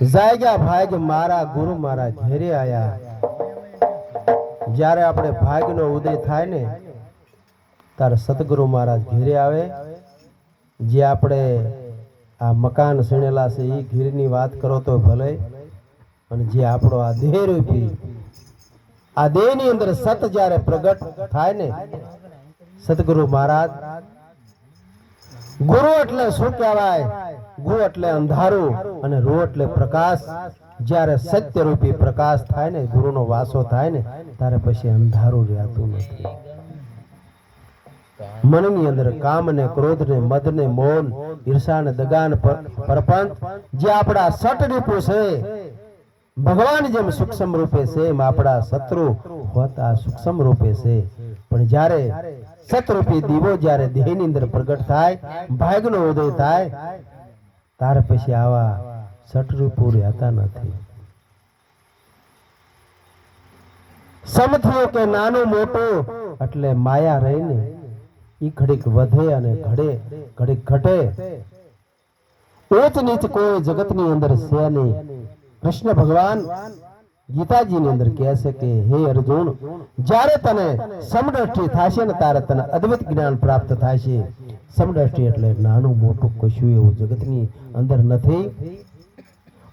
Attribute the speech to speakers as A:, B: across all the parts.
A: જાગ્યા ભાગ મારા ગુરુ મારા ઘેરે આયા. જ્યારે આપણે ભાગનો ઉદય થાય ને, ત્યારે સદગુરુ મહારાજ ઘેરે આવે. જે આપણે આ મકાન સીણેલા છે એ ઘીરની વાત કરો તો ભલે. અને જે આપણો આ દેહ રૂપી આ દેહની અંદર સત જ્યારે પ્રગટ થાય ને, સદગુરુ મહારાજ ગુરુ એટલે શું કહેવાય? ગુ એટલે અંધારું અને રૂ એટલે પ્રકાશ. જ્યારે સત્ય રૂપી પ્રકાશ થાય ને, ગુરુનો વાસો થાય ને, ત્યારે પછી અંધારું રહેતું નથી. મનની અંદર કામ ને ક્રોધ ને મદ ને મૌન, ઈર્ષા ને દગાન પરપંચ જે આપણા સટ રૂપો છે, ભગવાન જેમ સૂક્ષ્મ રૂપે છે, એમ આપણા શત્રુ હોતા સૂક્ષ્મ રૂપે છે. પણ જ્યારે સતરૂપી દીવો જ્યારે દેહની અંદર પ્રગટ થાય, ભાગનો ઉદય થાય ત્યાર પછી આવા સટરૂપો રહેતા નથી. સમથિયો કે નાનું મોટું, એટલે માયા રહીને ઈ ઘડીક વધે અને ઘડે, ઘડીક ઘટે. ઉચ્ચ નીચ કોઈ જગતની અંદર છે નહીં. કૃષ્ણ ભગવાન ગીતાજીની અંદર કહે છે કે, હે અર્જુન, જ્યારે તને સમદ્રષ્ટિ થશે ને ત્યારે તને અદ્વૈત જ્ઞાન પ્રાપ્ત થશે. સમદ્રષ્ટિ એટલે નાનું મોટું કશું એવું જગતની અંદર નથી.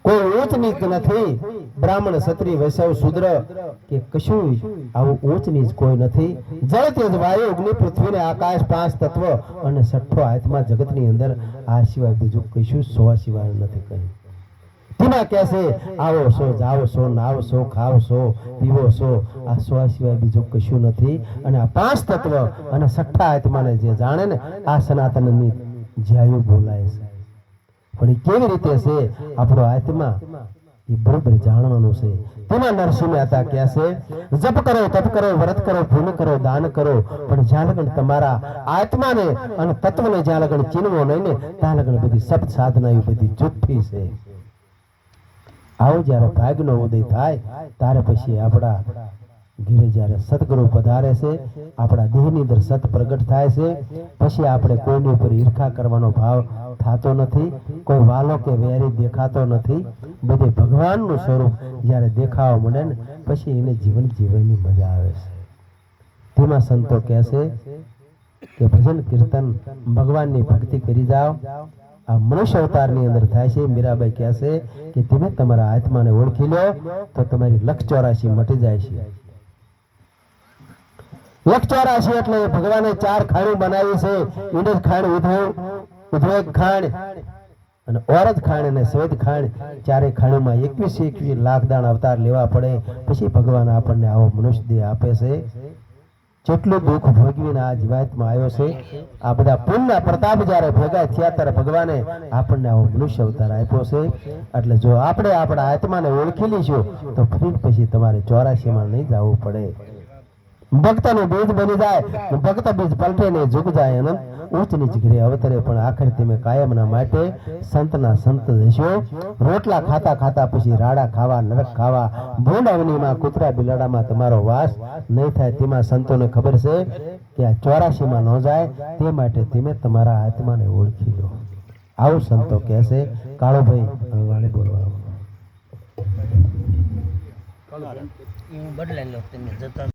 A: કોઈ ઊંચ નીચ નથી. બ્રાહ્મણ, ક્ષત્રિય, વૈષ્ણવ, શુદ્ર કે કશું આવું ઊંચ નીચ કોઈ નથી. જળ તેજ વાયુ, અગ્નિ પૃથ્વી ને આકાશ, પાંચ તત્વ અને છઠ્ઠો આત્મા જગતની અંદર આ સિવાય બીજું કશું સો સિવાય નથી કહ્યું તેમાં કહે છે, આવો છો, જાઓ છો, નાવો છો ખાવ છો, પીવો છો. આ સ્વા સિવાય બીજું કશું નથી. અને આ પાંચ તત્વ અને છઠ્ઠા આત્માને જે જાણે ને, આ સનાતનની જ્યાયુ બોલાય છે. પણ એ કેવી રીતે છે? આપણો આત્મા એ બરોબર જાણવાનું છે. તેમાં નરસિંહ મહેતા કહે છે, જપ કરો, તપ કરો, વ્રત કરો પૂર્ણ કરો, દાન કરો, પણ જ્યાં લગન તમારા આત્માને અને તત્વને જ્યાં લગન ચીનવો નહીં ને, ત્યાં લગન બધી સપ્ત સાધના એ બધી જુઠ્ઠી છે. આવો જ્યારે ભાગનો ઉદય થાય, ત્યારે પછી આપણા ઘીરે જ્યારે સદગુરુ પધારે છે, આપણા દેહની અંદર સત પ્રગટ થાય છે, પછી આપણે કોઈની ઉપર ઈર્ખા કરવાનો ભાવ થતો નથી, કોઈ વાલો કે વેરી દેખાતો નથી, બધે ભગવાનનું સ્વરૂપ જ્યારે દેખાવા મળે ને, પછી એને જીવન જીવવાની મજા આવે છે. તેમાં સંતો કહે છે કે ભજન કીર્તન ભગવાનની ભક્તિ કરી જાઓ આ મનુષ્ય અવતારની અંદર થાય છે. મીરાબાઈ કહે છે કે તમે તમારા આત્માને ઓળખી લો તો તમારી લક્ષ ચોરાશી મટી જાય છે. લક્ષ ચોરાશી એટલે ભગવાને ચાર ખાણું બનાવી છે. ઈંડજ ખાણ, ઉધવ ઉધવેગ ખાણ અને ઓરજ ખાણ અને શ્વેત ખાણ ચારે ખાણમાં એકવીસ એકવીસ લાખ દાણ અવતાર લેવા પડે. પછી ભગવાન આપણને આવો મનુષ્ય દેહ આપે છે. જેટલું દુઃખ ભોગવીને આ જીવાતમાં આવ્યો છે, આ બધા પુણ્ય પ્રતાપ જ્યારે ભેગા થયા ત્યારે ભગવાને આપણને આવો મનુષ્ય અવતાર આપ્યો છે. એટલે જો આપણે આપણા આત્માને ઓળખી લઈશું, તો ફરી પછી તમારે ચોરાસીમાં નહીં જવું પડે. ભક્તનું બીજ બની જાય ભક્ત બીજ પલટે ને જુગ જાય અનંત ઉચ્ચ નીચ ઘરે અવતરે, પણ આખરે તમે કાયમના માટે સંતના સંત જશો રોટલા ખાતા ખાતા પછી રાડા ખાવા, નરક ખાવા ભૂંડ અવનીમાં કૂતરા બિલાડામાં તમારો વાસ. નહીં થાય તેમાં સંતોને ખબર છે કે આ ચોરાશીમાં ન જાય, તે માટે તમે તમારા આત્માને ઓળખી લો. આવું સંતો કહેશે કાળુભાઈ વાણી બોલવાનું
B: બદલાઈ લો તમે જતા